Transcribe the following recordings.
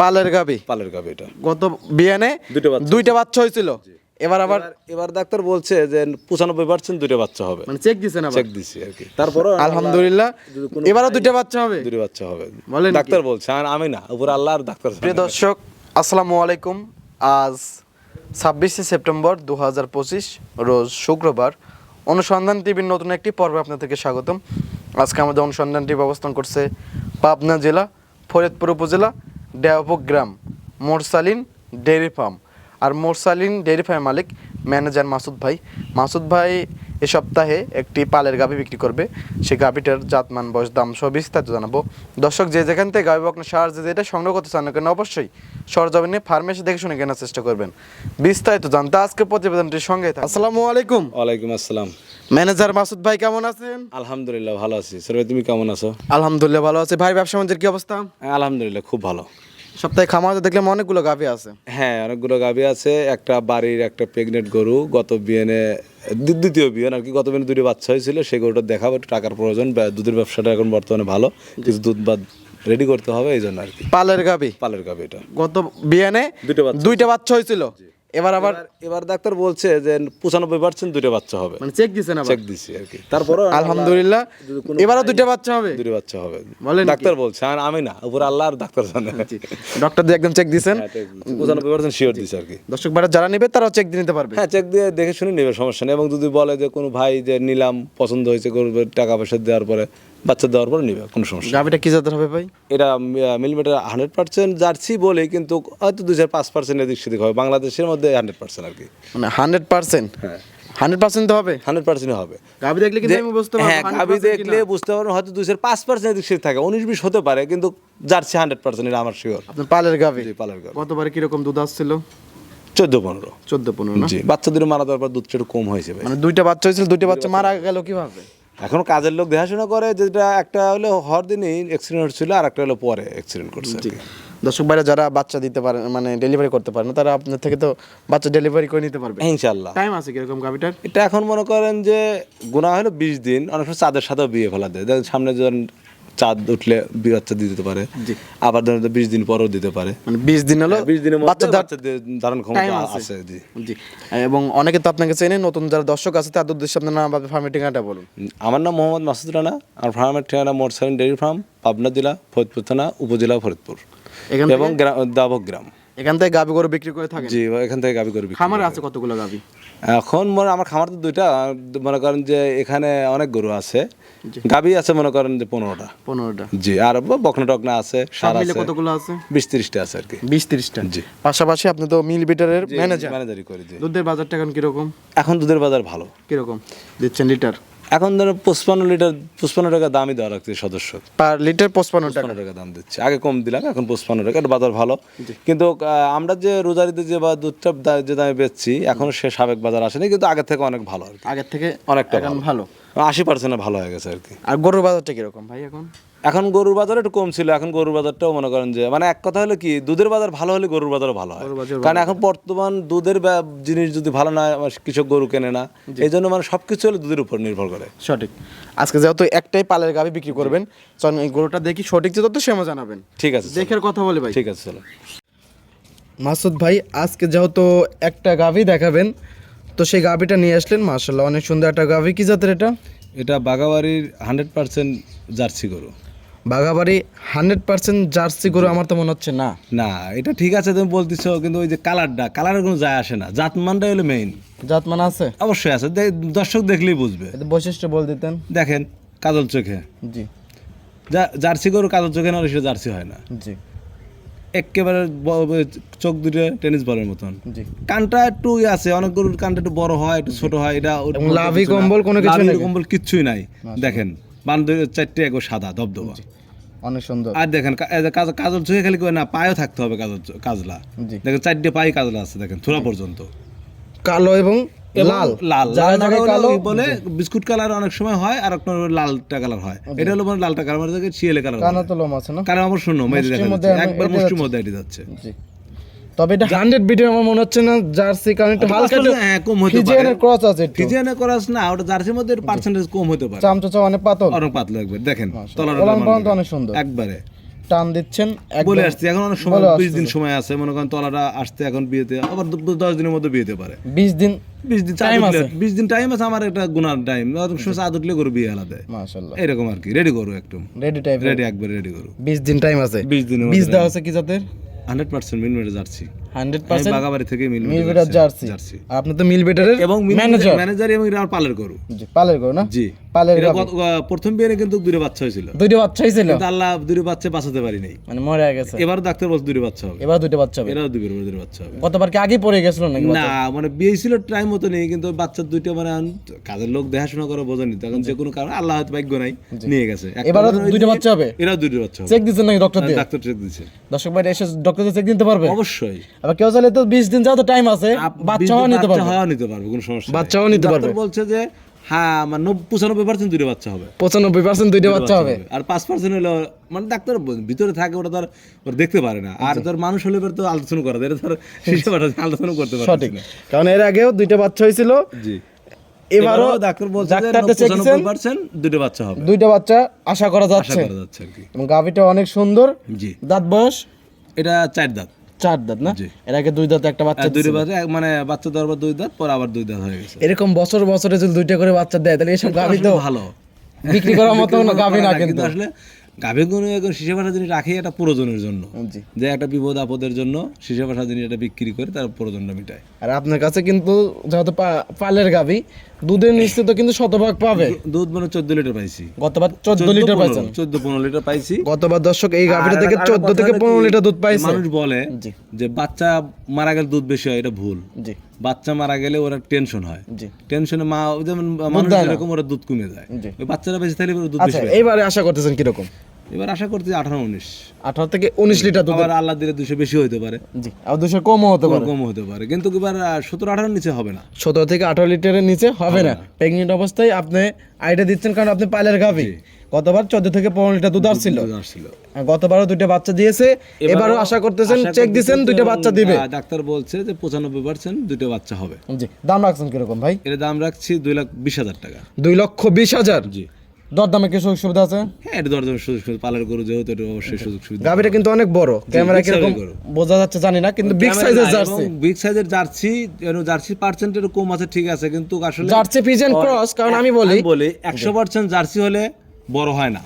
পালের গাবি? পালের গাভী এটা। গত বিয়ানে দুটো বাচ্চা। দুইটা বাচ্চা হয়েছিল। এবার আবার এবার ডাক্তার বলছে যে পঁচানব্বই পার্সেন্ট দুটো বাচ্চা হবে। মানে চেক দিছেন চেক দিছি আর কি। তারপরে আলহামদুলিল্লাহ। এবারও দুইটা বাচ্চা হবে? দুটো বাচ্চা হবে। বলেন ডাক্তার বলছে আর আমি না উপর আল্লাহ আর ডাক্তার প্রিয় দর্শক আসসালামু আলাইকুম। আজ ছাব্বিশে সেপ্টেম্বর দু হাজার পঁচিশ রোজ শুক্রবার। অনুসন্ধান টিভির নতুন একটি পর্বে আপনাদেরকে স্বাগতম। আজকে আমাদের অনুসন্ধান টিভি অবস্থান করছে পাবনা জেলা ফরিদপুর উপজেলা ডেয়াপুক গ্রাম মোরসালিন ডেয়ারি ফার্ম। আর মোরসালিন ডেয়ারি ফার্মের মালিক ম্যানেজার মাসুদ ভাই। মাসুদ ভাই এ সপ্তাহে একটি পালের গাভি বিক্রি করবে। সেই গাভিটার জাতমান বয়স দাম সব বিস্তারিত জানাব। দর্শক যে যেখান থেকে গাভি বকনা সার যে যেটা সংগ্রহ করতে চান না কেন অবশ্যই সরজমিনে ফার্মেসে দেখে শুনে কেনার চেষ্টা করবেন। বিস্তারিত জানতে আজকে প্রতিবেদনটির সঙ্গে থাকুন। আসসালামু আলাইকুম। ওয়ালাইকুম আসসালাম। ম্যানেজার মাসুদ ভাই কেমন আছেন? আলহামদুলিল্লাহ ভালো আছি। সরবে তুমি কেমন আছো? আলহামদুলিল্লাহ ভালো আছি। ভাই ব্যবসা কি অবস্থা? আলহামদুলিল্লাহ খুব ভালো। সপ্তাহে খামার দেখলাম অনেকগুলো গাভী আছে। হ্যাঁ অনেকগুলো গাভী আছে একটা বাড়ির একটা প্রেগনেন্ট গরু গত বিয়েনে দ্বিতীয় বিয়েন আর কি গত বিয়েনে দুটি বাচ্চা হয়েছিল সেই গরুটা দেখাবো একটু টাকার প্রয়োজন বা- দুধের ব্যবসাটা এখন বর্তমানে ভালো কিছু দুধ বা রেডি করতে হবে এই জন্য আর কি। পালের গাভী? পালের গাভী এটা। গত বিয়েনে দুইটা বাচ্চা হয়েছিল। এবার আবার এবার ডাক্তার বলছে যে পঁচানব্বই পার্সেন্ট দুটো বাচ্চা হবে। মানে চেক দিছেন আবার? চেক দিছি আর কি। তারপরে আলহামদুলিল্লাহ এবারও দুইটা বাচ্চা হবে? দুটো বাচ্চা হবে। বলেন ডাক্তার বলছে আর আমি না উপর আল্লাহ আর ডাক্তার জানে ডক্টর দিয়ে একদম চেক দিছেন? পঁচানব্বই পার্সেন্ট শিওর দিছে আর কি। দর্শক ভাইরা যারা নেবে তারাও চেক দিয়ে নিতে পারবে। হ্যাঁ চেক দিয়ে দেখে শুনে নেবে সমস্যা নেই। এবং যদি বলে যে কোনো ভাই যে নিলাম পছন্দ হয়েছে করবে টাকা পয়সা দেওয়ার পরে বাচ্চা দেওয়ার পরে নিবে কোনো সমস্যা। গাভিটা কি জাতের হবে ভাই? এটা মিলিমিটার হান্ড্রেড পার্সেন্ট জার্সি বলে কিন্তু হয়তো দুই চার পাঁচ পার্সেন্ট এদিক সেদিক হবে। বাংলাদেশের মধ্যে হান্ড্রেড পার্সেন্ট আর কি। মানে হান্ড্রেড পার্সেন্ট হ্যাঁ। হান্ড্রেড পার্সেন্ট হবে? হান্ড্রেড পার্সেন্ট হবে। গাভি দেখলে কিন্তু বুঝতে হ্যাঁ 100% গাবি কিনা। দেখলে বুঝতে পারবেন হয়তো দুই পাঁচ পার্সেন্ট থাকে। উনিশ বিশ হতে পারে কিন্তু জার্সি হান্ড্রেড পার্সেন্ট এটা আমার শিওর আপনার পালের গাভি? পালার গাবি গতবারে কীরকম দুধ আসছিল? চোদ্দ পনেরো। চোদ্দ পনেরো জি বাচ্চাদের মারা দেওয়ার পর দুধটা একটু কম হয়েছে মানে দুইটা বাচ্চা হয়েছিল দুইটা বাচ্চা মারা গেল কীভাবে? এখন কাজের লোক দেখাশোনা করে যেটা একটা হলো হর দিনই অ্যাক্সিডেন্ট হচ্ছিল আর একটা হলো পরে অ্যাক্সিডেন্ট করছে। দর্শক ভাইরা যারা বাচ্চা দিতে পারে মানে ডেলিভারি করতে পারে না তারা আপনার থেকে তো বাচ্চা ডেলিভারি করে নিতে পারবে। ইনশাল্লাহ টাইম আছে কীরকম গাভিটার? এটা এখন মনে করেন যে গুণা হলো বিশ দিন অনেক সময় চাঁদের সাথেও বিয়ে ফেলা দেয়। সামনে যখন চাঁদ উঠলে বাচ্চা দিতে পারে। আবার ধরেন বিশ দিন পরেও দিতে পারে। মানে বিশ দিন হলো বিশ দিনের বাচ্চা ধারণ ক্ষমতা আছে। জি। জি। এবং অনেকে তো আপনাকে চেনে নতুন যারা দর্শক আছে তাদের উদ্দেশ্যে আপনার নাম আপনার ফার্মের ঠিকানাটা বলুন। আমার নাম মোহাম্মদ মাসুদ রানা আর ফার্মের ঠিকানা মোট মোটসাইন ডেয়ারি ফার্ম পাবনা জেলা ফরিদপুর থানা উপজেলা ফরিদপুর। এবং গ্রাম দাবক গ্রাম। এখান থেকে গাভি গরু বিক্রি করে থাকেন? জি এখান থেকে গাবি করবি খামারে আছে কতগুলো গাভি এখন মনে আমার খামার তো দুইটা মনে করেন যে এখানে অনেক গরু আছে। গাবি আছে মনে করেন যে পনেরোটা। পনেরোটা। জি আর বকনা টকনা আছে সার আছে কতগুলো আছে? বিশ তিরিশটা আছে আর কি। বিশ তিরিশটা। জি। পাশাপাশি আপনি তো মিল বিটারের ম্যানেজার ম্যানেজারি করে দুধের বাজারটা এখন কীরকম? এখন দুধের বাজার ভালো। কীরকম? দিচ্ছেন লিটার এখন ধরো পঁচপান্ন লিটার পঁচপান্ন টাকা দামই দেওয়া লাগছে সদস্য। পার লিটার পঁচপান্ন টাকা। টাকা দাম দিচ্ছে। আগে কম দিলাম এখন পঁচপান্ন টাকা এটা বাজার ভালো। কিন্তু আমরা যে রোজারিতে যে বা দুধটা যে দামে বেচছি এখন সে সাবেক বাজার আসেনি কিন্তু আগের থেকে অনেক ভালো আগের থেকে অনেকটা ভালো। আশি পার্সেন্ট ভালো হয়ে গেছে আর কি। আর গরুর বাজারটা কীরকম ভাই এখন? এখন গরুর বাজার একটু কম ছিল এখন গরুর বাজারটাও মনে করেন যে মানে এক কথা হলো কি দুধের বাজার ভালো হলে গরুর বাজারও ভালো হয়। কারণ এখন বর্তমান দুধের জিনিস যদি ভালো না হয়, কৃষক গরু কেনে না। এই জন্য মানে সবকিছু হলে দুধের উপর নির্ভর করে। সঠিক। আজকে যেহেতু একটাই পালের গাভি বিক্রি করবেন চল এই গরুটা দেখি সঠিক যে তত সেমা জানাবেন। ঠিক আছে। দেখের কথা বলে ভাই। ঠিক আছে চলো। মাসুদ ভাই আজকে যেহেতু একটা গাভি দেখাবেন তো সেই গাভিটা নিয়ে আসলেন মার্শাল্লাহ অনেক সুন্দর একটা গাভি। কি জাতের এটা? এটা বাগাবাড়ির হান্ড্রেড পার্সেন্ট জার্সি গরু। বাঘাবাড়ি হান্ড্রেড পার্সেন্ট জার্সি গরু আমার তো মনে হচ্ছে না। না এটা ঠিক আছে তুমি বলতেছো কিন্তু ওই যে কালারটা কালারের কোনো যায় আসে না। জাতমানটাই হলো মেইন জাত মানে আছে? অবশ্যই আছে দর্শক দেখলেই বুঝবে। বৈশিষ্ট্য বল দিতেন। দেখেন কাজল চোখে। জি। জার্সি গরু কাজল চোখে না সেটা জার্সি হয় না। জি। একেবারে চোখ দুটো টেনিস বলের মতন। কানটা একটু ইয়ে আছে অনেক গরুর কানটা একটু বড় হয় একটু ছোট হয় এটা লাভি কম্বল কোনো কিছু কম্বল কিচ্ছুই নাই দেখেন বান্ধবীর চারটে একবার সাদা দবদবা। অনেক সুন্দর। আর দেখেন কাজল চোখে খালি করে না পায়েও থাকতে হবে কাজল কাজলা। দেখেন চারটে পায়ে কাজলা আছে দেখেন থোড়া পর্যন্ত। কালো এবং লাল। লাল। কালো বলে বিস্কুট কালার অনেক সময় হয় আর একটা লালটা কালার হয়। এটা হলো মানে লালটা কালার মানে শিয়ালে কালার। কানা তো লোম আছে না? কারণ আমার শূন্য দেখা একবার মুষ্টির মধ্যে এটি যাচ্ছে। জি। তবে এটা হান্ড্রেড বিটের আমার মনে হচ্ছে না জার্সি কারণ একটু হালকা হ্যাঁ, কম হতে পারে। ফিজিয়ানের ক্রস আছে একটু। ফিজিয়ানে করাস না ওটা জার্সির মধ্যে পার্সেন্টেজ কম হতে পারে। চামচা অনেক পাতল। অনেক পাতলা একবার দেখেন তলার অনেক সুন্দর। একবারে। টান দিচ্ছেন বলে আসছি এখন অনেক সময় বিশ। দিন সময় আছে মনে করেন তলাটা আসতে এখন বিয়েতে আবার দশ দিনের মধ্যে বিয়েতে পারে। বিশ দিন বিশ দিন টাইম আছে। বিশ দিন টাইম আছে আমার একটা গুনার টাইম সময় আদ উঠলে করু বিয়ে আলাদা। মাশাল্লাহ এরকম আর কি রেডি করু একটু রেডি টাইপ রেডি একবার রেডি করু। বিশ দিন টাইম আছে। বিশ বীজ মধ্যে দেওয়া আছে কি জাতের? হান্ড্রেড পার্সেন্ট মিলমেটে যাচ্ছি হান্ড্রেড পার্সেন্ট বাগাবাড়ি থেকে মিল মিলমেটে জার্সি জার্সি। আপনি তো মিল বেটারের এবং ম্যানেজার ম্যানেজার এবং পালের করু জি পালের গো না? জি। পালের এটা গাভী। গত- আহ, প্রথম বিয়ে কিন্তু দুটো বাচ্চা হয়েছিল। দুইটা বাচ্চাই ছিল কিন্তু আল্লাহ দুটো বাচ্চা বাঁচাতে পারি নাই মানে মরে গেছে। এবার ডাক্তার বলছে দুটো বাচ্চা হবে। এবার দুইটা বাচ্চা হবে। এরাও দুটো দুটো বাচ্চা হবে। কতবার কি আগে পড়ে গেছিল নাকি না মানে বিয়ে ছিল টাইম মতো নেই কিন্তু বাচ্চার দুইটা মানে কাজের লোক দেখাশোনা করে বোঝেনি। তখন যে কোনো কারণে আল্লাহ হয়তো ভাগ্য নাই নিয়ে গেছে। বাচ্চা হবে? এরাও দুটো বাচ্চা হবে। চেক দিচ্ছেন নাকি ডক্টর দিয়ে ডাক্তার চেক দিচ্ছে। দর্শক ভাই এসে ডক্টর চেক দিতে পারবে? অবশ্যই। আবার কেউ চাইলে তো বিশ দিন যাও তো টাইম আছে বাচ্চাও নিতে পারবে। নিতে পারবে কোনো সমস্যা বাচ্চাও নিতে পারবে। বলছে যে হ্যাঁ মানে পঁচানব্বই পার্সেন্ট দুটো বাচ্চা হবে। পঁচানব্বই পার্সেন্ট দুইটা বাচ্চা হবে? আর পাঁচ পার্সেন্ট হলো মানে ডাক্তার ভিতরে থাকে ওটা তার ওরা দেখতে পারে না। আর তোর মানুষ হলে তো আলোচনা করে এটা ধর শিশু আলোচনা করতে পারে সঠিক। কারণ এর আগেও দুইটা বাচ্চা হয়েছিল। জি। এবারও ডাক্তার বলছে দুটো বাচ্চা হবে। দুইটা বাচ্চা আশা করা আশা যাচ্ছে। করা যাচ্ছে আর কি। এবং গাভিটা অনেক সুন্দর। জি। দাঁত বয়স? এটা চার দাঁত। চার দাঁত না? এর আগে দুই দাঁত একটা বাচ্চা দুটো বাচ্চা মানে বাচ্চা দেওয়ার পর দুই দাঁত পর আবার দুই দাঁত হয়ে গেছে। এরকম বছর বছরে যদি দুইটা করে বাচ্চা দেয় তাহলে এসব গাভি তো ভালো। বিক্রি করার মতো না গাভি না কিন্তু আসলে গাভী কোনো এখন শিশু ভাষা জিনিস রাখি এটা প্রয়োজনের জন্য। যে একটা বিপদ আপদের জন্য শিশু ভাষা জিনিস এটা বিক্রি করে তার প্রয়োজনটা মিটায়। আর আপনার কাছে কিন্তু যেহেতু পালের গাভি দুধের নিশ্চিত কিন্তু শতভাগ পাবে। দুধ মানে চোদ্দ লিটার পাইছি। গতবার চোদ্দ লিটার পাইছেন। চোদ্দ পনেরো লিটার পাইছি। গতবার দর্শক এই গাভিটা থেকে চোদ্দ থেকে পনেরো লিটার দুধ পাইছে মানুষ বলে যে বাচ্চা মারা গেলে দুধ বেশি হয় এটা ভুল। জি। বাচ্চা মারা গেলে ওরা টেনশন হয়। জি। টেনশনে মা যেমন মানুষ। যেরকম ওরা দুধ কমে যায়। ওই বাচ্চারা বেশি থাকলে দুধ আচ্ছা বেশি। এইবারে আশা করতেছেন কীরকম? এবার আশা করছি আঠারো উনিশ। আঠারো থেকে উনিশ লিটার দুধ আবার আল্লাহ দিলে দুশো বেশি হতে পারে। জি আর দুশো কমও হতে পারে। কম হতে পারে। কিন্তু এবার সতেরো আঠারো নিচে হবে না। সতেরো থেকে আঠারো লিটারের নিচে হবে না। প্রেগনেন্ট অবস্থায় আপনি আইডিয়া দিচ্ছেন কারণ আপনি পালের গাভি। গতবার চোদ্দ থেকে পনেরো লিটার দুধ আসছিল। গতবারও দুইটা বাচ্চা দিয়েছে। এবারও আশা করতেছেন চেক দিছেন দুইটা বাচ্চা দিবে। ডাক্তার বলছে যে পঁচানব্বই পার্সেন্ট দুটো বাচ্চা হবে। জি দাম রাখছেন কীরকম ভাই? এর দাম রাখছি দুই লাখ বিশ হাজার টাকা। দুই লক্ষ বিশ হাজার? জি। দরদামে কি সুযোগ সুবিধা আছে? হ্যাঁ এটা দরদাম সুযোগ সুবিধা পালার গরু যেহেতু এটা অবশ্যই সুযোগ সুবিধা। কিন্তু অনেক বড় ক্যামেরা কীরকম বোঝা যাচ্ছে জানি না কিন্তু বিগ সাইজের জার্সি। বিগ সাইজের জার্সি জার্সি পার্সেন্টের কম আছে ঠিক আছে কিন্তু আসলে জার্সি পিজন ক্রস কারণ আমি বলি বলি একশো পার্সেন্ট জার্সি হলে বড় হয় না।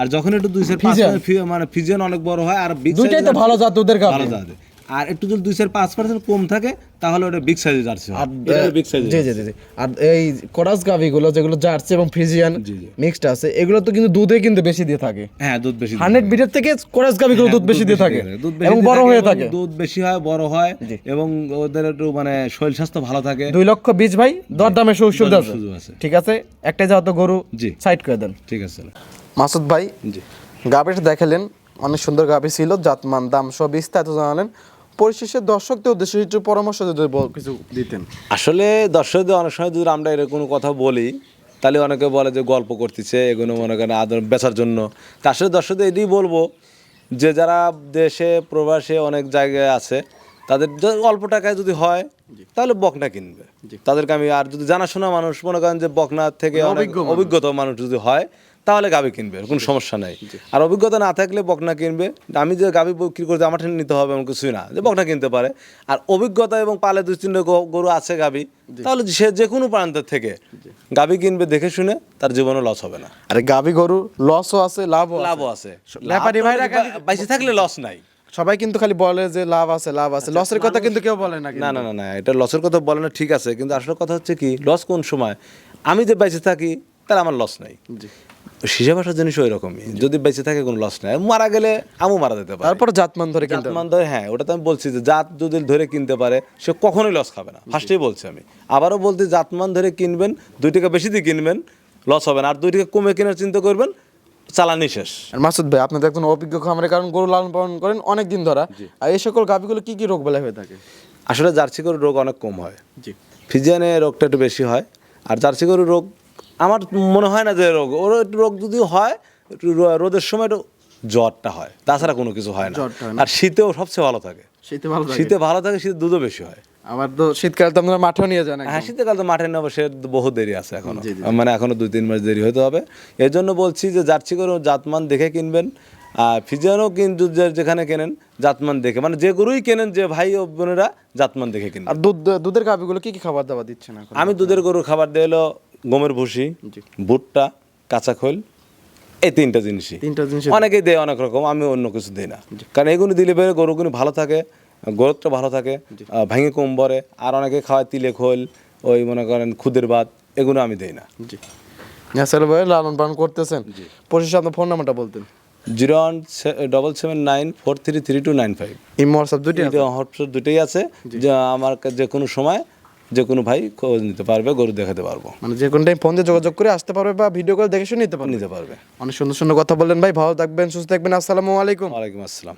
আর যখন একটু দুই পাঁচ মানে ফিজিয়ান অনেক বড় হয় আর দুইটাই size তো ভালো জাত গাভি ভালো জাত। আর একটু যদি দুই চার পাঁচ পার্সেন্ট কম থাকে তাহলে ওটা বিগ সাইজের জার্সি আর বিগ সাইজের জি জি জি জি। আর এই কোরাস গাভি গুলো যেগুলো জার্সি এবং জি। মিক্সড আছে এগুলো তো কিন্তু দুধে কিন্তু বেশি দিয়ে থাকে। হ্যাঁ দুধ বেশি হান্ড্রেড বিটের থেকে কোরাস গাভি গুলো দুধ বেশি দিয়ে থাকে এবং বড় হয়ে থাকে। দুধ বেশি হয় বড় হয় এবং ওদের একটু মানে শরীর স্বাস্থ্য ভালো থাকে। দুই লক্ষ বীজ ভাই দরদামে সুযোগ সুবিধা আছে। সুযোগ আছে। ঠিক আছে? একটাই যাও তো গরু জি। সাইড করে দেন। ঠিক আছে। মাসুদ ভাই জি। গাভিটা দেখালেন অনেক সুন্দর গাভি ছিল জাতমান দাম সব বিস্তারিত জানালেন। পরিশেষে দর্শকদের উদ্দেশ্যে কিছু পরামর্শ যদি কিছু দিতেন। আসলে দর্শকদের অনেক সময় যদি আমরা এরকম কোনো কথা বলি তাহলে অনেকে বলে যে গল্প করতেছে এগুলো মনে করেন আদর বেচার জন্য। তা আসলে দর্শকদের এটাই বলব যে যারা দেশে প্রবাসে অনেক জায়গায় আছে তাদের অল্প টাকায় যদি হয় তাহলে বকনা কিনবে। তাদেরকে আমি আর যদি জানাশোনা মানুষ মনে করেন যে বকনা থেকে অনেক অভিজ্ঞতা মানুষ যদি হয় তাহলে গাবি কিনবে কোনো সমস্যা নাই। আর অভিজ্ঞতা না থাকলে বকনা কিনবে। আমি যে গাবি বিক্রি করতে আমার নিতে হবে এমন কিছুই না যে বকনা কিনতে পারে। আর অভিজ্ঞতা এবং পালে দুই তিনটে গরু আছে গাবি তাহলে সে যে কোনো প্রান্তের থেকে গাবি কিনবে দেখে শুনে তার জীবনে লস হবে না। আরে গাভি গরু লসও আছে লাভও লাভও আছে। ব্যাপারী ভাইরা থাকলে লস নাই। সবাই কিন্তু খালি বলে যে লাভ আছে লাভ আছে। লসের কথা কিন্তু কেউ বলে না না না না না এটা লসের কথা বলে না ঠিক আছে। কিন্তু আসলে কথা হচ্ছে কি লস কোন সময়? আমি যে বেঁচে থাকি তাহলে আমার লস নাই। জি। হিসেব ভাষার জিনিস ওই রকমই যদি বেঁচে থাকে কোনো লস নাই। মারা গেলে আমও মারা যেতে পারে। তারপর জাতমান ধরে জাতমান ধরে হ্যাঁ ওটা তো আমি বলছি যে জাত যদি ধরে কিনতে পারে সে কখনোই লস খাবে না। ফার্স্টেই বলছি আমি। আবারও বলতে জাতমান ধরে কিনবেন দুই টাকা বেশি দিয়ে কিনবেন লস হবে না। আর দুই টাকা কমে কেনার চিন্তা করবেন চালানি শেষ। আর মাসুদ ভাই আপনি তো একজন অভিজ্ঞ খামারে কারণ গরু লালন পালন করেন অনেক দিন ধরা আর এই সকল গাভিগুলো কি কি রোগ বেলা হয়ে থাকে? আসলে জার্সি গরুর রোগ অনেক কম হয়। জি। ফিজিয়ানে রোগটা একটু বেশি হয়। আর জার্সি গরুর রোগ আমার মনে হয় না যে রোগ। ওর একটু রোগ যদি হয় রোদের সময় একটু জ্বরটা হয়। তাছাড়া কোনো কিছু হয় না। আর শীতেও সবচেয়ে ভালো থাকে। শীতে ভালো থাকে? শীতে ভালো থাকে শীতে দুধও বেশি হয়। আবার তো শীতকালে তো আপনারা মাঠেও নিয়ে যান হ্যাঁ শীতকাল তো মাঠে নেব সে বহু দেরি আছে এখনও। মানে এখনও দুই তিন মাস দেরি হতে হবে। এই জন্য বলছি যে জার্সি গরু জাতমান দেখে কিনবেন। আর ফিজিয়ানও কিন্তু যেখানে কেনেন জাতমান দেখে। মানে যে গরুই কেনেন যে ভাই ও বোনেরা জাতমান দেখে কেনেন আর দুধ দুধের গাভিগুলো কি কি খাবার দাবার দিচ্ছেন আমি দুধের গরুর খাবার দিয়ে গমের ভুসি ভুট্টা কাঁচা খোল এই তিনটা জিনিসই। তিনটা জিনিস অনেকেই দেয় অনেক রকম আমি অন্য কিছু দিই না। কারণ এগুলো দিলে পরে গরুগুলো ভালো থাকে গরুটা ভালো থাকে ভেঙে কম বরে আর অনেকে খাওয়ায় তিলে খোল ওই মনে করেন খুদের ভাত এগুলো আমি দেই না। জি। ভাই লালন পালন করতেছেন। পঁচিশে আপনার ফোন নাম্বারটা বলতেন। Zero one double seven nine four three three two nine five. Imo WhatsApp আছে? হোয়াটসঅ্যাপ দুটোই আছে। যে আমার যে কোনো সময় যে কোনো ভাই খোঁজ নিতে পারবে গরু দেখাতে পারব। মানে যে কোনো টাইম ফোন দিয়ে যোগাযোগ করে আসতে পারবে বা ভিডিও কল দেখে শুনে নিতে পারবে। নিতে পারবে। অনেক সুন্দর সুন্দর কথা বললেন ভাই ভালো থাকবেন সুস্থ থাকবেন আসসালামু আলাইকুম। ওয়ালাইকুম আসসালাম।